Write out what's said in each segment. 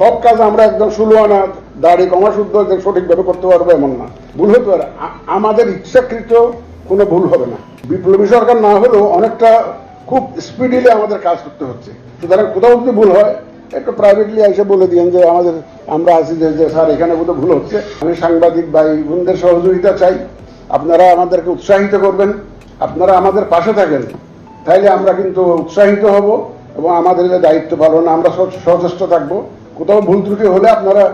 সব কাজ আমরা একদম ষোলো আনা, দাড়ি কমা শুদ্ধ সঠিকভাবে করতে পারব এমন না। ভুল হতে পারে। আমাদের ইচ্ছাকৃত কোনো ভুল হবে না। বিপ্লবী সরকার না হলেও অনেকটা খুব স্পিডিলি আমাদের কাজ করতে হচ্ছে। সুতরাং কোথাও যদি ভুল হয়, একটু প্রাইভেটলি এসে বলে দিয়েন যে আমাদের, আমরা আছি যে স্যার, এখানে বোধহয় ভুল হচ্ছে। আমি সাংবাদিক ভাই বোনদের সহযোগিতা চাই। আপনারা আমাদেরকে উৎসাহিত করবেন। আপনারা আমাদের পাশে থাকেন। তাইলে আমরা কিন্তু উৎসাহিত হব এবং আমাদের যে দায়িত্ব পালন, আমরা সচেষ্ট থাকব। কোথাও ভুল ত্রুটি হলে আপনারা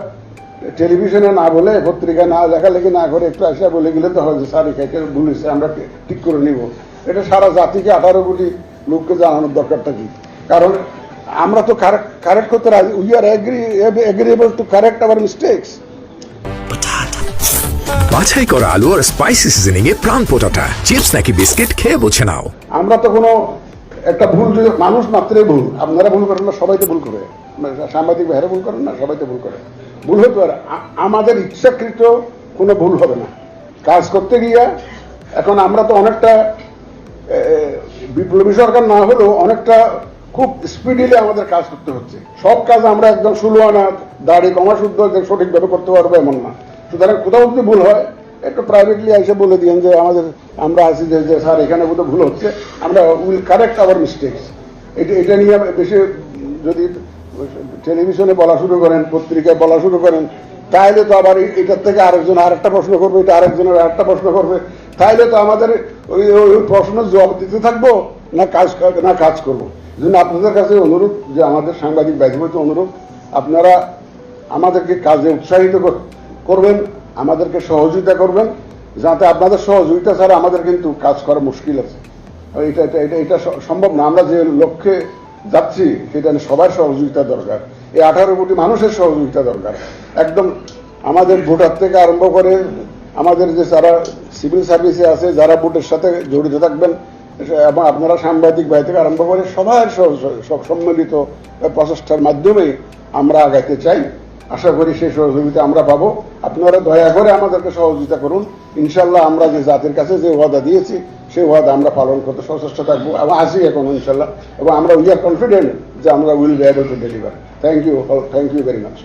টেলিভিশনে না বলে পত্রিকায় না লেখালেখি না করে একটু আসিয়া বলে গেলে তো হয় যে স্যার এখানে ভুল হয়েছে আমরা ঠিক- ঠিক করে নিব। এটা সারা জাতিকে আঠারো কোটি লোককে জানানোর দরকারটা কি? কারণ আমরা তো কারেক্ট করতে রাজি we are agree agreeable to correct our mistakes বাছাই করা আলু আর স্পাইসি সিজনিং এ প্রাণ পোটাটা চিপস নাকি বিস্কিট খেয়ে বোঝে নাও। আমরা তো কোনো একটা ভুল যদি মানুষ মাত্রই ভুল, আপনারা ভুল করেন না, সবাই তো ভুল করে। মানে সাংবাদিক ভাইরা ভুল করেন না, সবাই তো ভুল করে। ভুল হতে পারে। আমাদের ইচ্ছাকৃত কোনো ভুল হবে না। কাজ করতে গিয়ে এখন আমরা তো অনেকটা বিপ্লবী সরকার না হলেও অনেকটা খুব স্পিডিলি আমাদের কাজ করতে হচ্ছে। সব কাজ আমরা একদম ষোলো আনা, দাড়ি কমা শুদ্ধ সঠিকভাবে করতে পারব এমন না। সুতরাং কোথাও যদি ভুল হয় একটু প্রাইভেটলি এসে বলে দিয়েন যে আমাদের, আমরা আছি যে স্যার, এখানে বোধহয় ভুল হচ্ছে। আমরা উইল কারেক্ট আওয়ার মিস্টেকস এটা এটা নিয়ে বেশি যদি টেলিভিশনে বলা শুরু করেন, পত্রিকায় বলা শুরু করেন, তাইলে তো আবার এটার থেকে আরেকজন আরেকটা প্রশ্ন করবে, এটা আরেকজনের আরেকটা প্রশ্ন করবে। তাইলে তো আমাদের ওই ওই প্রশ্নের জবাব দিতে থাকব না কাজ না কাজ করব। জন্য আপনাদের কাছে অনুরোধ যে আমাদের সাংবাদিক ব্যাধিপতি অনুরোধ, আপনারা আমাদেরকে কাজে উৎসাহিত কর- করবেন। আমাদেরকে সহযোগিতা করবেন, যাতে আপনাদের সহযোগিতা ছাড়া আমাদের কিন্তু কাজ করা মুশকিল আছে। এটা এটা এটা এটা সম্ভব না। আমরা যে লক্ষ্যে যাচ্ছি, সেটা সবার সহযোগিতা দরকার। এই আঠারো কোটি মানুষের সহযোগিতা দরকার। একদম আমাদের ভোটার থেকে আরম্ভ করে আমাদের যে যারা সিভিল সার্ভিসে আছে, যারা ভোটের সাথে জড়িত থাকবেন, এবং আপনারা সাংবাদিক ভাই থেকে আরম্ভ করে সবার সম্মিলিত প্রচেষ্টার মাধ্যমে আমরা আগাইতে চাই। আশা করি সেই সহযোগিতা আমরা পাবো। আপনারা দয়া করে আমাদেরকে সহযোগিতা করুন। ইনশাল্লাহ আমরা যে জাতির কাছে যে ওয়াদা দিয়েছি, সেই ওয়াদা আমরা পালন করতে সচেষ্ট থাকব এবং আসি এখন ইনশাল্লাহ এবং আমরা উই আর কনফিডেন্ট যে আমরা will be able to deliver thank you thank you very much